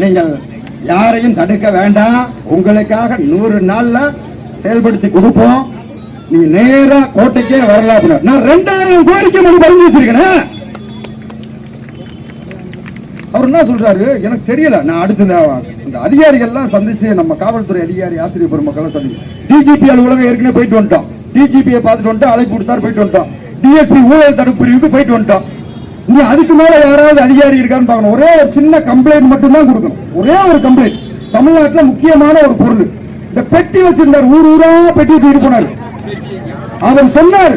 நீங்கள் யாரையும் தடுக்க வேண்டாம். உங்களுக்காக நூறு நாள்ல செயல்படுத்தி கொடுப்போம். நீ நேரா கோட்டைக்கே வரலாம் நான் ரெண்டாயிரம் கோரிக்கை மனு பதிவு வச்சிருக்கேன். அவர் என்ன சொல்றாரு? எனக்கு தெரியல. நான் அடுத்து இந்த அதிகாரிகள்லாம் சந்திச்சு நம்ம காவல்துறை அதிகாரி ஆசிரியர் பெருமக்கள் சந்திச்சு. டிஜிபி அலுவலகம் ஏற்கனவே போயிட்டு வந்துட்டோம். டிஜிபியை பார்த்துட்டு வந்துட்டோம் அழைப்பு கொடுத்தாரு போயிட்டு வந்துட்டோம். டிஎஸ்பி ஊழல் தடுப்பு பிரிவுக்கு போயிட்டு வந்துட்டோம். நீ அதுக்கு மேல யாராவது அதிகாரி இருக்கான்னு பார்க்கணும். ஒரே ஒரு சின்ன கம்ப்ளைண்ட் மட்டும் தான் கொடுக்கணும். ஒரே ஒரு கம்ப்ளைண்ட் தமிழ்நாட்டுல முக்கியமான ஒரு பொருள். இந்த பெட்டி வச்சிருந்தார். ஊர் ஊரா பெட்டி தூக்கிட்டு போனார். அவர் சொன்னார்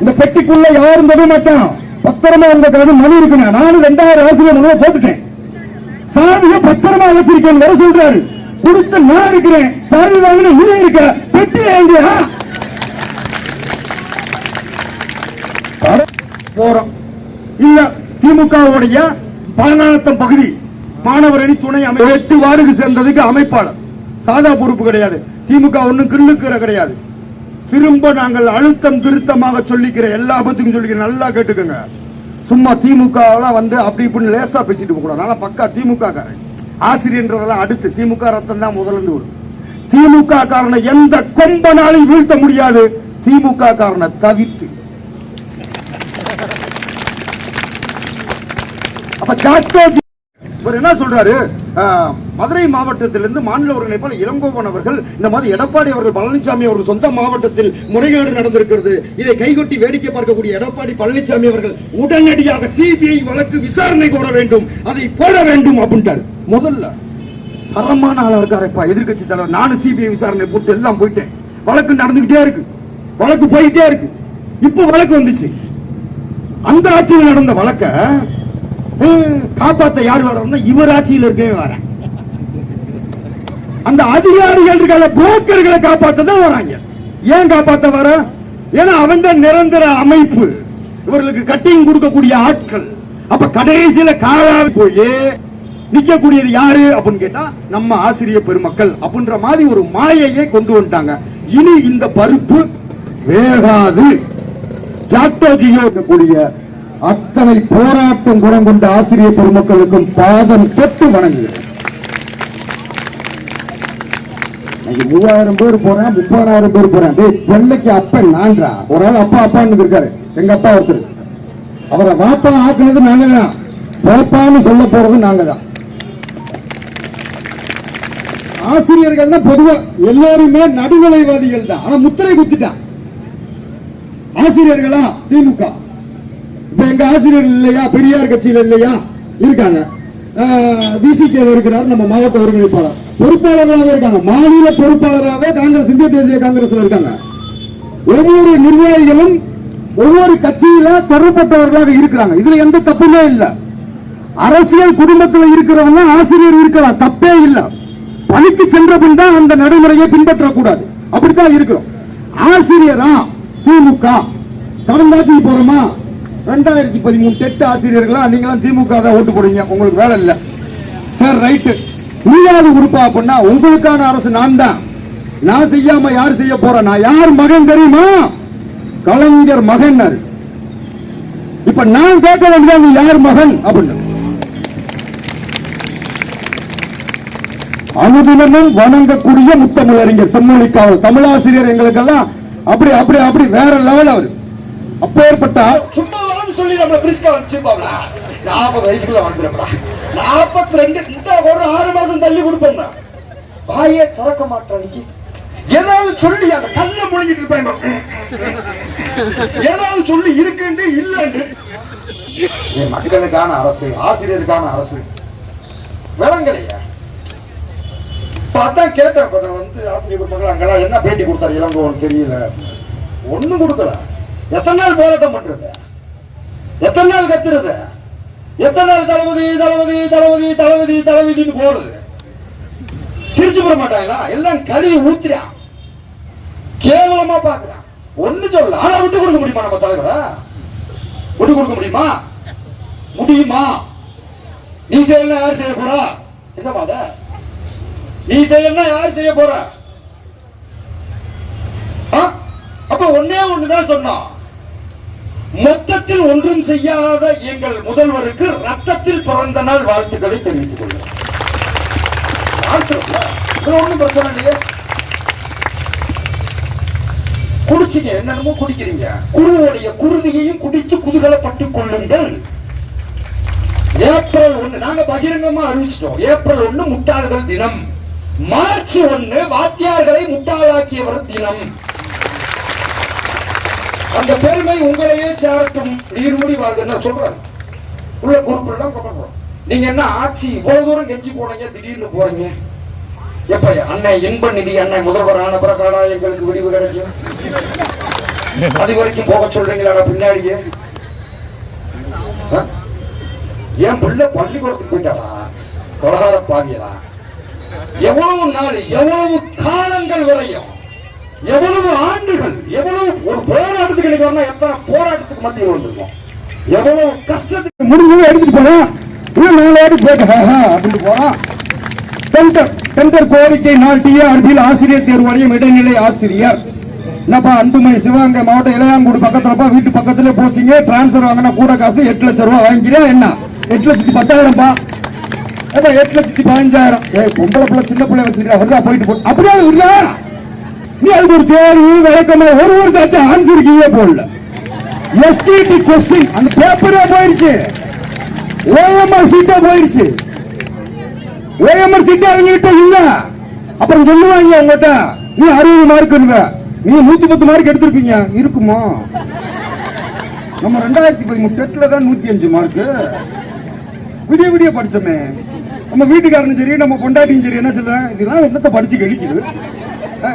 இந்த பெட்டிக்குள்ள யாரும் தொட மாட்டான். பத்திரமா உங்க கையில மணி இருக்கணும் நானும் ரெண்டாயிரம் ஆசிரியர் மனுவை போட்டுட்டேன். சாமியை பத்திரமா வச்சிருக்கேன் வர சொல்றாரு. கொடுத்து நான் இருக்கிறேன். சாமி வாங்கின நீ இருக்க. பெட்டி ஏங்கியா போறோம். இல்ல திமுகவுடைய பாலநாத்தம் பகுதி மாணவரணி துணை அமை எட்டு வார்டுக்கு சேர்ந்ததுக்கு அமைப்பாளர். சாதா பொறுப்பு கிடையாது. திமுக ஒண்ணும் கிள்ளுக்கிற கிடையாது. திரும்ப நாங்கள் அழுத்தம் திருத்தமாக சொல்லிக்கிற எல்லா பத்துக்கும் சொல்லிக்கிற நல்லா கேட்டுக்கோங்க. சும்மா திமுக வந்து அப்படி இப்படின்னு லேசா பேசிட்டு போக கூடாது பக்கா திமுக காரன் ஆசிரியன்றதெல்லாம் அடுத்து திமுக ரத்தம் தான் முதலிருந்து வரும் திமுக காரனை எந்த கொம்பனாலையும் வீழ்த்த முடியாது. திமுக காரனை தவிர்த்து அப்ப சாட்டோஜி இவர் என்ன சொல்றாரு? மதுரை மாவட்டத்திலிருந்து மாநில ஒருங்கிணைப்பாளர் இளங்கோவன் அவர்கள் இந்த மாதிரி எடப்பாடி அவர்கள் பழனிசாமி அவர்கள் சொந்த மாவட்டத்தில் முறைகேடு நடந்திருக்கிறது. இதை கைகொட்டி வேடிக்கை பார்க்கக்கூடிய எடப்பாடி பழனிசாமி அவர்கள் உடனடியாக சிபிஐ வழக்கு விசாரணை கோர வேண்டும். அதை போட வேண்டும் அப்படின்ட்டாரு. முதல்ல தரமான ஆளா இருக்காருப்பா எதிர்க்கட்சி தலைவர். நானும் சிபிஐ விசாரணை போட்டு எல்லாம் போயிட்டேன். வழக்கு நடந்துகிட்டே இருக்கு. வழக்கு போயிட்டே இருக்கு. இப்போ வழக்கு வந்துச்சு. அந்த ஆட்சியில் நடந்த வழக்க காப்பாத்த யார் வரோம்னா இவர் ஆட்சியில் இருக்கவே வர அந்த அதிகாரிகள் இருக்கிற புரோக்கர்களை காப்பாத்த தான் வராங்க ஏன் காப்பாத்த வர ஏன்னா அவன் தான் நிரந்தர அமைப்பு. இவர்களுக்கு கட்டிங் கொடுக்கக்கூடிய ஆட்கள். அப்ப கடைசியில காலாவி போய் நிக்கக்கூடியது யாரு அப்படின்னு கேட்டா நம்ம ஆசிரியர் பெருமக்கள் அப்படின்ற மாதிரி ஒரு மாயையை கொண்டு வந்துட்டாங்க. இனி இந்த பருப்பு வேகாது. ஜாக்டோஜியோ இருக்கக்கூடிய அத்தனை போராட்டம் குணம் கொண்ட ஆசிரியர் பெருமக்களுக்கும் பாதம் தொட்டு வணங்குகிறேன். மூவாயிரம் பேர் போறேன் முப்பதாயிரம் பேர் போறேன். பிள்ளைக்கு அப்பன் நான்றா ஒரு ஆள் அப்பா அப்பான்னு இருக்காரு. எங்க அப்பா ஒருத்தர். அவரை வாப்பா ஆக்குனது நாங்க தான். போப்பான்னு சொல்ல போறது நாங்க தான். ஆசிரியர்கள்னா பொதுவா எல்லாருமே நடுநிலைவாதிகள் தான். ஆனா முத்திரை குத்திட்டான். ஆசிரியர்களா திமுக. இப்ப எங்க ஆசிரியர் இல்லையா பெரியார் கட்சியில இல்லையா இருக்காங்க விசிகே இருக்கிறார் நம்ம மாவட்ட ஒருங்கிணைப்பாளர். பொறுப்பாளராகவே இருக்காங்க. மாநில பொறுப்பாளராக காங்கிரஸ் இந்திய தேசிய காங்கிரஸ்ல இருக்காங்க. ஒவ்வொரு நிர்வாகிகளும் ஒவ்வொரு கட்சியில தொடர்பட்டவர்களாக இருக்கிறாங்க. இதுல எந்த தப்புமே இல்லை. அரசியல் குடும்பத்தில் இருக்கிறவங்க ஆசிரியர் இருக்கலாம். தப்பே இல்லை. பணிக்கு சென்ற பின் தான் அந்த நடைமுறையை பின்பற்றக்கூடாது. அப்படித்தான் இருக்கிறோம். ஆசிரியரா திமுக. கடந்தாச்சு போறோமா? ரெண்டாயிரத்தி பதிமூணு டெட் ஆசிரியர்களா நீங்களாம் திமுக தான் ஓட்டு போடுவீங்க. உங்களுக்கு வேலை இல்ல. சார் ரைட்டு நீயாவது கொடுப்பா அப்படின்னா உங்களுக்கான அரசு நான் தான். நான் செய்யாம யார் செய்ய போறேன் நான் யார் மகன் தெரியுமா? கலைஞர் மகன் இப்ப நான் கேட்க வேண்டியது நீ யார் மகன் அப்படின்னு. அனுதினமும் வணங்கக்கூடிய முத்தமிழறிஞர் செம்மொழிக்காவல். தமிழாசிரியர் எங்களுக்கெல்லாம் அப்படி அப்படி அப்படி வேற லெவல் அவர். அப்பேற்பட்ட சும்மா சொல்லி நம்மள பிரிஸ்கா வச்சிருப்பாங்களா நாற்பது வயசுல வாழ்ந்துருப்பா நாற்பத்தி ரெண்டு இந்த ஒரு ஆறு மாசம் தள்ளி கொடுப்போம்னா வாயே திறக்க மாட்டானிக்கு ஏதாவது சொல்லி அந்த கல்ல முழுங்கிட்டு இருப்பாங்க ஏதாவது சொல்லி இருக்குண்டு இல்லண்டு. என் மக்களுக்கான அரசு ஆசிரியருக்கான அரசு விளங்கலையா பார்த்தா கேட்டேன் இப்ப வந்து ஆசிரியர் மக்கள் அங்கெல்லாம் என்ன பேட்டி கொடுத்தாரு இளங்கோன்னு தெரியல. ஒண்ணும் கொடுக்கல. எத்தனை நாள் போராட்டம் பண்றது? எத்தனை நாள் கத்துறது? எத்தனை நாள் தளபதி தளபதி தளபதி தளபதி தளபதினு போடுது. சிரிச்சு போட மாட்டாங்களா? எல்லாம் கழுவி ஊத்துறான். கேவலமா பாக்குறான் ஒண்ணு சொல்ல ஆனா விட்டு கொடுக்க முடியுமா நம்ம தலைவர? விட்டு கொடுக்க முடியுமா? முடியுமா? நீ செய்யலாம் யார் செய்ய போறா? என்ன அத நீ செய்யலாம் யார் செய்ய போற? ஆ? அப்ப ஒன்னே ஒண்ணுதான் சொன்னோம். மொத்தத்தில் ஒன்றும் செய்யாத எங்கள் முதல்வருக்கு ரத்தத்தில் பிறந்த நாள் வாழ்த்துக்களை தெரிவித்துக் கொள்கிறோம் வாழ்த்துறோம்ல? பிரச்சனை இல்லையே. குடிச்சிங்க. என்னென்னமோ குடிக்கிறீங்க. குருவுடைய குருதியையும் குடித்து குதூகலப்பட்டுக் கொள்ளுங்கள். ஏப்ரல் ஒண்ணு நாங்க பகிரங்கமா அறிவிச்சிட்டோம். ஏப்ரல் ஒன்னு முட்டாள்கள் தினம். மார்ச் ஒண்ணு வாத்தியார்களை முட்டாளாக்கியவர் தினம். அந்த பெருமை உங்களையே சேரட்டும். நீர்மூடி வாழ்க. நான் சொல்றேன் உள்ள குரூப் எல்லாம் நீங்க என்ன ஆட்சி இவ்வளவு தூரம் கெஞ்சி போனீங்க? திடீர்னு போறீங்க. எப்ப அண்ணன் இன்ப நிதி அண்ணன் முதல்வர் ஆன பிறகாடா எங்களுக்கு விடிவு கிடைக்கும். அது வரைக்கும் போக சொல்றீங்களாடா பின்னாடியே? என் பிள்ளை பள்ளிக்கூடத்துக்கு போயிட்டாடா. கொலகார பாவியலா. எவ்வளவு நாள் எவ்வளவு காலங்கள் வரையும் எவ்வளவு ஆண்டுகள் எவ்வளவு ஒரு போராட்டத்துக்கு இன்னைக்கு வரணும் எத்தனை போராட்டத்துக்கு மத்தியில் வந்திருக்கோம்? எவ்வளவு கஷ்டத்துக்கு முடிஞ்சதும் எடுத்துட்டு போனான் இன்னும் நாலு வாட்டி போட்டு ஹா, ஹா அப்படின்ட்டு டெண்டர் டெண்டர் கோரிக்கை நாள் டிஆர்பியில் ஆசிரியர் தேர்வு அடையும் இடைநிலை ஆசிரியர். என்னப்பா அன்புமணி சிவகங்கை மாவட்டம் இளையாங்குடி பக்கத்துலப்பா வீட்டு பக்கத்துல போஸ்டிங்க டிரான்ஸ்பர் வாங்கினா கூட காசு எட்டு லட்சம் ரூபாய் வாங்கிக்கிறேன் என்ன? எட்டு லட்சத்தி பத்தாயிரம்ப்பா ஏப்பா எட்டு லட்சத்தி பதினஞ்சாயிரம். ஏ பொம்பளை பிள்ளை சின்ன பிள்ளை வச்சிருக்கா வரா போயிட்டு போ அப்படியே இல்லையா நீ அதுக்கு ஒரு தேர்வு விளக்கமா ஒரு வருஷம் ஆச்சு ஆன்சர் கீழே போடல. எஸ்டிடி கொஸ்டின் அந்த பேப்பரே போயிருச்சு. ஓஎம்ஆர் சீட்டா போயிருச்சு. ஓஎம்ஆர் சீட்டா அவங்க கிட்ட இல்ல. அப்புறம் சொல்லுவாங்க உங்ககிட்ட நீ அறுபது மார்க்குங்க நீ நூத்தி பத்து மார்க் எடுத்திருப்பீங்க. இருக்குமா? நம்ம ரெண்டாயிரத்தி பதிமூணு டெட்ல தான் நூத்தி அஞ்சு மார்க்கு விடிய விடிய படிச்சோமே. நம்ம வீட்டுக்காரனும் சரி நம்ம பொண்டாட்டியும் சரி என்ன சொல்ல இதெல்லாம் என்னத்தை படிச்சு கழிக்குது?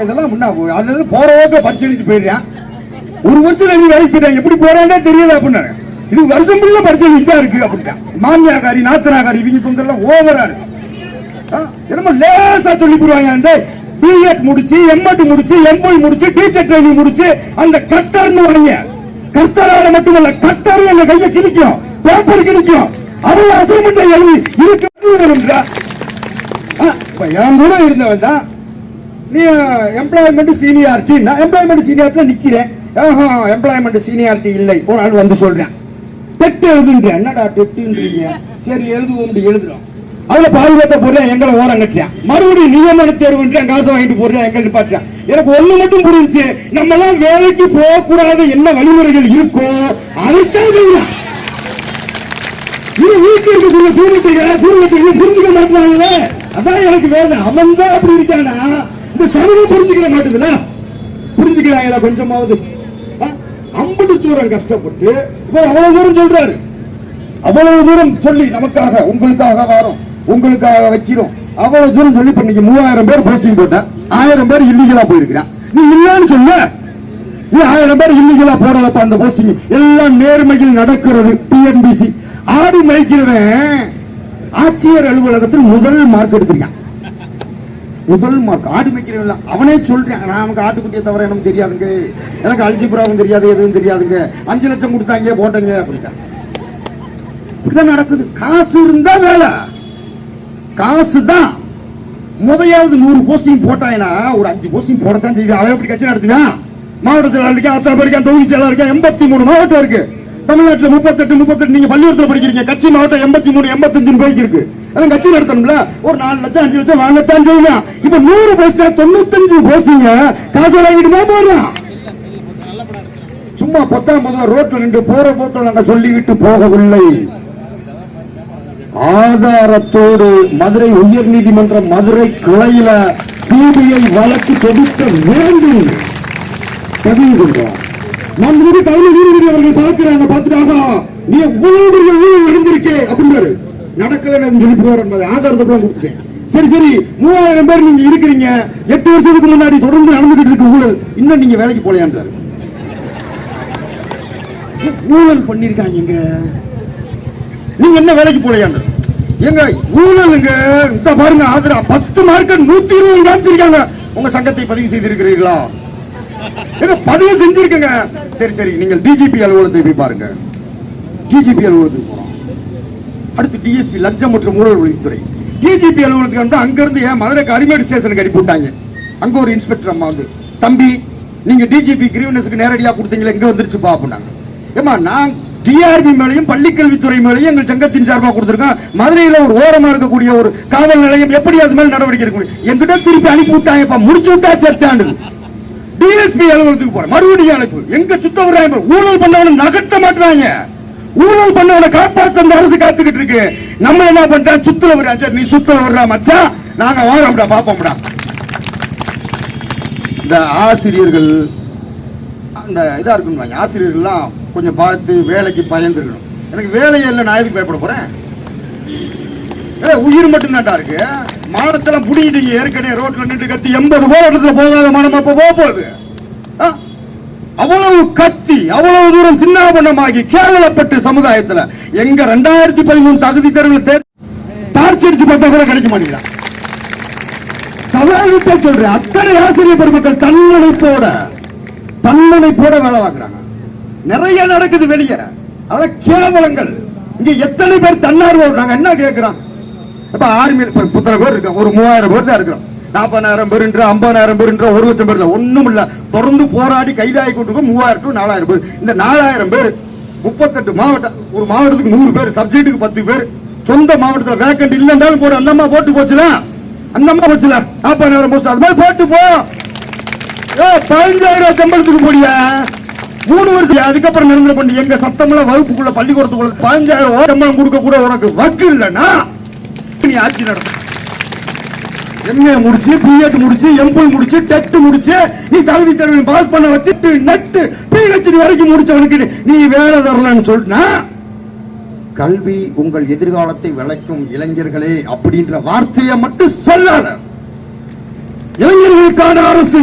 இதெல்லாம் முன்னா அது போறவங்க ஓக்க படிச்சு எழுதிட்டு போயிடுறேன். ஒரு வருஷம் நீ வேலைக்கு போயிட்டாங்க எப்படி போறானே தெரியல அப்படின்னாரு. இது வருஷம் ஃபுல்லா படிச்சு எழுதிட்டு தான் இருக்கு அப்படின்ட்டான் மாமியாக்காரி நாத்தனாக்காரி இவங்க தொண்டெல்லாம் ஓவரா இருக்கு. என்னமோ லேசா சொல்லி போடுவாங்க பிஎட் முடிச்சு எம்எட் முடிச்சு எம்ஒய் முடிச்சு டீச்சர் ட்ரைனிங் முடிச்சு அந்த கட்டர்னு வாங்க கர்த்தரால மட்டுமல்ல கட்டர் எங்க கையை கிழிக்கும். பேப்பர் கிழிக்கும். அவ்வளவு அசைன்மெண்ட் எழுதி இதுக்கு என் கூட இருந்தவன் தான் நீ எம்ப்ளாய்மெண்ட் சீனியாரிட்டி நான் எம்ப்ளாய்மெண்ட் சீனியாரிட்டில நிக்கிறேன். ஆஹா எம்ப்ளாய்மெண்ட் சீனியாரிட்டி இல்லை. ஒரு நாள் வந்து சொல்றேன். டெட் எழுதுன்றேன். என்னடா டெட்டுன்றீங்க சரி எழுதுவோம் எழுதுறோம். அதுல பாதுகாத்த போடுறேன் எங்களை ஓரம் கட்டியான் மறுபடியும் நியமன தேர்வுன்றேன் காசை வாங்கிட்டு போடுறேன் எங்கள்கிட்ட நிப்பாட்டியான் எனக்கு ஒண்ணு மட்டும் புரிஞ்சு நம்ம எல்லாம் வேலைக்கு போகக்கூடாது என்ன வழிமுறைகள் இருக்கோ அதைத்தான் செய்யலாம். இது வீட்டில் இருக்கக்கூடிய தூரத்துக்கு தூரத்துக்கு புரிஞ்சுக்க மாட்டாங்களே. அதான் எனக்கு வேதனை. அவன் தான் அப்படி இருக்கானா? இந்த சமூகம் புரிஞ்சுக்கிற மாட்டேதுல புரிஞ்சுக்கிறாங்களா கொஞ்சமாவது? ஐம்பது தூரம் கஷ்டப்பட்டு இவர் அவ்வளவு தூரம் சொல்றாரு. அவ்வளவு தூரம் சொல்லி நமக்காக உங்களுக்காக வாரோம் உங்களுக்காக வைக்கிறோம். அவ்வளவு தூரம் சொல்லி இப்ப இன்னைக்கு மூவாயிரம் பேர் போஸ்டிங் போட்ட ஆயிரம் பேர் இல்லீகலா போயிருக்கிறான் நீ இல்லன்னு சொல்ல. நீ ஆயிரம் பேர் இல்லீகலா போடலப்பா அந்த போஸ்டிங் எல்லாம் நேர்மையில் நடக்கிறது டிஎன்பிசி ஆடி மேய்க்கிறவன் ஆட்சியர் அலுவலகத்தில் முதல் மார்க் எடுத்திருக்கான். முதல் மார்க் ஆடு மேய்க்கிறவன் அவனே சொல்றேன். நான் நமக்கு ஆட்டுக்குட்டியை தவிர எனக்கு தெரியாதுங்க. எனக்கு அல்ஜிபுராவும் தெரியாது எதுவும் தெரியாதுங்க. அஞ்சு லட்சம் கொடுத்தாங்க போட்டங்க அப்படின்ட்டான். இப்படிதான் நடக்குது. காசு இருந்தா வேலை. காசு தான். முதையாவது நூறு போஸ்டிங் போட்டாங்கன்னா ஒரு அஞ்சு போஸ்டிங் போடத்தான் செய்யுது. அவன் எப்படி கட்சி நடத்துவான் மாவட்ட செயலாளர் இருக்கா அத்தனை பேர் இருக்கா தொகுதி செயலாளர் இருக்கா எண்பத்தி மூணு மாவட்டம் இருக்கு. தமிழ்நாட்டில் முப்பத்தெட்டு முப்பத்தெட்டு நீங்க பள்ளிக்கூடத்தில் படிக்கிறீங்க. கட்சி மாவட்டம் எண்பத்தி மூணு எண்பத்தஞ்சு போய்க்கு இருக்கு. அதான் கட்சி நடத்தணும்ல? ஒரு நாலு லட்சம் அஞ்சு லட்சம் வாங்கத்தான் செய்யலாம் இப்ப நூறு போஸ்டா தொண்ணூத்தஞ்சு போஸ்டிங்க காசு வாங்கிட்டு தான் போடுறான் சும்மா பத்தாம் பதம் ரோட்ல நின்று போற போக்கில் நாங்க சொல்லிவிட்டு போகவில்லை. ஆதாரத்தோடு மதுரை உயர் நீதிமன்ற மதுரை கிளையில சிபிஐ வழக்கு தொடுக்க வேண்டும் பதிவு கொண்டோம் நம் மீது தமிழ் நீதிபதி அவர்கள் பார்க்கிறாங்க பார்த்துட்டாங்க நீ எவ்வளவு பெரிய ஊழல் நடந்திருக்கே அப்படின்றாரு நடக்கலன்னு சொல்லி போற என்பதை ஆதாரத்தை கூட கொடுத்துட்டேன். சரி சரி. மூவாயிரம் பேர் நீங்க இருக்கிறீங்க. எட்டு வருஷத்துக்கு முன்னாடி தொடர்ந்து நடந்துகிட்டு இருக்கு ஊழல் இன்னும் நீங்க வேலைக்கு போலையான்றாரு ஊழல் பண்ணிருக்காங்க நீங்க என்ன வேலைக்கு போலையாண்டு எங்க ஊழலுங்க. இந்த பாருங்க ஆதரா. பத்து மார்க்க நூத்தி இருபது காமிச்சிருக்காங்க உங்க சங்கத்தை பதிவு செய்திருக்கிறீர்களா? எங்க பதிவு செஞ்சிருக்கங்க. சரி சரி. நீங்கள் டிஜிபி அலுவலகத்தை போய் பாருங்க. டிஜிபி அலுவலகத்துக்கு போறோம் அடுத்து டிஎஸ்பி லஞ்சம் மற்றும் ஊழல் ஒழிப்புத்துறை டிஜிபி அலுவலகத்துக்கு வந்து அங்கிருந்து ஏன் மதுரைக்கு அரிமேடு ஸ்டேஷனுக்கு அனுப்பி விட்டாங்க? ஒரு இன்ஸ்பெக்டர் அம்மா வந்து தம்பி நீங்க டிஜிபி கிரிவினஸுக்கு நேரடியாக கொடுத்தீங்களா இங்கே வந்துருச்சு அப்படின்னாங்க. ஏமா நான் டிஆர்பி மேலையும் பள்ளிக்கல்வித்துறை மேலையும் எங்கள் சங்கத்தின் சார்பாக கொடுத்துருக்கோம் மதுரையில ஒரு ஓரமா இருக்கக்கூடிய ஒரு காவல் நிலையம் எப்படி அது மேலே நடவடிக்கை எடுக்க முடியும்? எங்கிட்ட திருப்பி அனுப்பி விட்டாங்கப்பா முடிச்சு விட்டா சர்ச்சாண்டு டிஎஸ்பி அலுவலகத்துக்கு போகிறேன் மறுபடியும் அழைப்பு. எங்க சுத்தவராய ஊழல் பண்ணவனும் நகர்த்த மாட்டாங்க ஊழல் பண்ணவனை காப்பாற்ற அந்த அரசு காத்துக்கிட்டு இருக்கு. நம்ம என்ன பண்றோம் சுத்தல வர்றா. நீ சுத்தல வர்றா மச்சான் நாங்க வாரோம்டா பாப்போம்டா. இந்த ஆசிரியர்கள் அந்த இதா இருக்குன்னு ஆசிரியர்கள்லாம் கொஞ்சம் பார்த்து வேலைக்கு பயந்துருக்கணும். எனக்கு வேலையே இல்லை நான் எதுக்கு பயப்பட போறேன்? ஏ உயிர் மட்டும்தான்டா இருக்கு. மானத்தெல்லாம் புடிக்கிட்டீங்க ஏற்கனவே ரோட்ல நின்று கத்தி எண்பது போராட்டத்தில் போகாத மானம் அப்ப போக போகுது. ஆ? அவ்வளவு கத்தி அவ்வளவு தூரம் சின்னாபண்ணமாகி கேவலப்பட்டு சமுதாயத்துல. எங்க ரெண்டாயிரத்தி பதிமூணு தகுதி தேர்வுல தேர் டார்ச் அடிச்சு பார்த்தா கூட கிடைக்க மாட்டேங்கிறா சவால் சொல்றேன் அத்தனை ஆசிரியர் பெருமக்கள் தன்னணைப்போட தன்னணைப்போட வேலை வாங்குறாங்க நிறைய நடக்குது வெளியே. அதெல்லாம் கேவலங்கள். இங்க எத்தனை பேர் தன்னார்வ நாங்க என்ன கேட்கிறோம் இப்ப ஆர்மி இப்ப பேர் இருக்கோம் ஒரு மூவாயிரம் பேர் தான் இருக்கிறோம். நாற்பதாயிரம் பேருன்ற ஐம்பதாயிரம் பேருன்ற ஒரு லட்சம் பேர் ஒன்றும் இல்லை தொடர்ந்து போராடி கைதாகி கொண்டு மூவாயிரம் டு நாலாயிரம் பேர். இந்த நாலாயிரம் பேர் முப்பத்தெட்டு மாவட்டம் ஒரு மாவட்டத்துக்கு நூறு பேர் சப்ஜெக்ட்டுக்கு பத்து பேர். சொந்த மாவட்டத்தில் வேக்கண்ட் இல்லைன்றாலும் போடு அந்த அம்மா போட்டு போச்சுல? அந்த அம்மா போச்சுல? நாற்பதாயிரம் போஸ்ட் அது மாதிரி போட்டு போ. பதினஞ்சாயிரம் சம்பளத்துக்கு போடியா. மூணு வருஷம் அதுக்கப்புறம் நிரந்தர பண்ணி எங்க சத்தம்ல வகுப்புக்குள்ள பள்ளிக்கூடத்துக்குள்ள பதினஞ்சாயிரம் சம்பளம் கொடுக்க கூட உனக்கு வக்கு இல்லைன்னா நீ ஆட்சி நடத்தும் எம்ஏ முடிச்சு பிஎட் முடிச்சு எம்பிள் முடிச்சு டெட் முடிச்சு நீ தகுதி தேர்வு பாஸ் பண்ண வச்சுட்டு நட்டு பிஹெச்டி வரைக்கும் முடிச்சவனுக்கு நீ வேலை தரலன்னு சொல்லிட்டா கல்வி உங்கள் எதிர்காலத்தை விளைக்கும் இளைஞர்களே அப்படின்ற வார்த்தையை மட்டும் சொல்லாத. இளைஞர்களுக்கான அரசு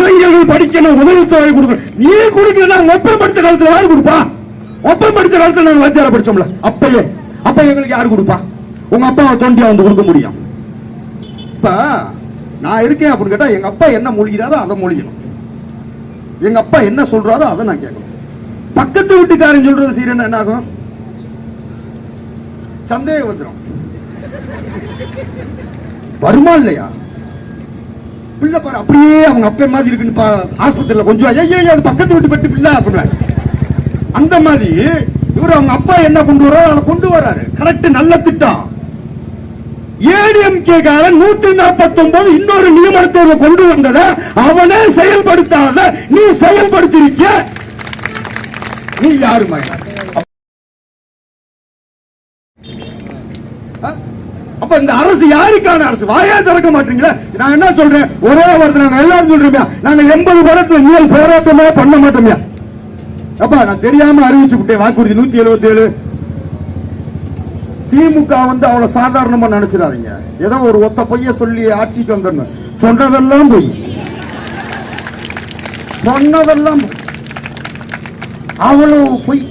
இளைஞர்கள் படிக்கணும் உதவித்தொகை கொடுக்கணும். நீ கொடுக்கணும் ஒப்பம் படிச்ச காலத்துல யாரு கொடுப்பா? ஒப்பம் படிச்ச காலத்துல நாங்கள் வாத்தியார படிச்சோம்ல அப்பயே. அப்ப எங்களுக்கு யாரு கொடுப்பா? உங்க அப்பாவை தோண்டியா வந்து கொடுக்க முடியும். இப்ப நான் இருக்கேன் அப்படின்னு கேட்டா எங்க அப்பா என்ன மொழிகிறாரோ அதை மொழியணும். எங்க அப்பா என்ன சொல்றாரோ அதை நான் கேட்கணும். பக்கத்து வீட்டுக்காரன் சொல்றது சீரன் என்ன ஆகும்? சந்தேகம் வந்துடும் வருமா இல்லையா? பிள்ளை பாரு அப்படியே அவங்க அப்பா மாதிரி இருக்குன்னு பா- ஆஸ்பத்திரியில கொஞ்சம் ஐயோ அது பக்கத்து வீட்டு பெட்டு பிள்ளை அப்படின்னா அந்த மாதிரி இவர் அவங்க அப்பா என்ன கொண்டு வர்றாரோ அதை கொண்டு வர்றாரு. கரெக்ட் நல்ல திட்டம். ஏடிஎம்கே காரன் நூத்தி நாற்பத்தி ஒன்பது இன்னொரு நியமன தேர்வை கொண்டு வந்தத அவனே செயல்படுத்தாத நீ செயல்படுத்திருக்க நீ யாரு மகன்? அப்ப இந்த அரசு யாருக்கான அரசு? வாயா திறக்க மாட்டீங்களா? நான் என்ன சொல்றேன்? ஒரே வார்த்தை நாங்க எல்லாரும் சொல்றோம்யா. நாங்க எண்பது போராட்டம் முதல் போராட்டமே பண்ண மாட்டோம்யா. அப்பா நான் தெரியாம அறிவிச்சு விட்டேன் வாக்குறுதி நூத்தி எழுபத்தி ஏழு திமுக வந்து அவ்வளவு சாதாரணமா நினைச்சிடாதீங்க. ஏதோ ஒரு ஒத்த பொய்ய சொல்லி ஆட்சிக்கு வந்துடணும் சொன்னதெல்லாம் பொய். சொன்னதெல்லாம் அவ்வளவு பொய்.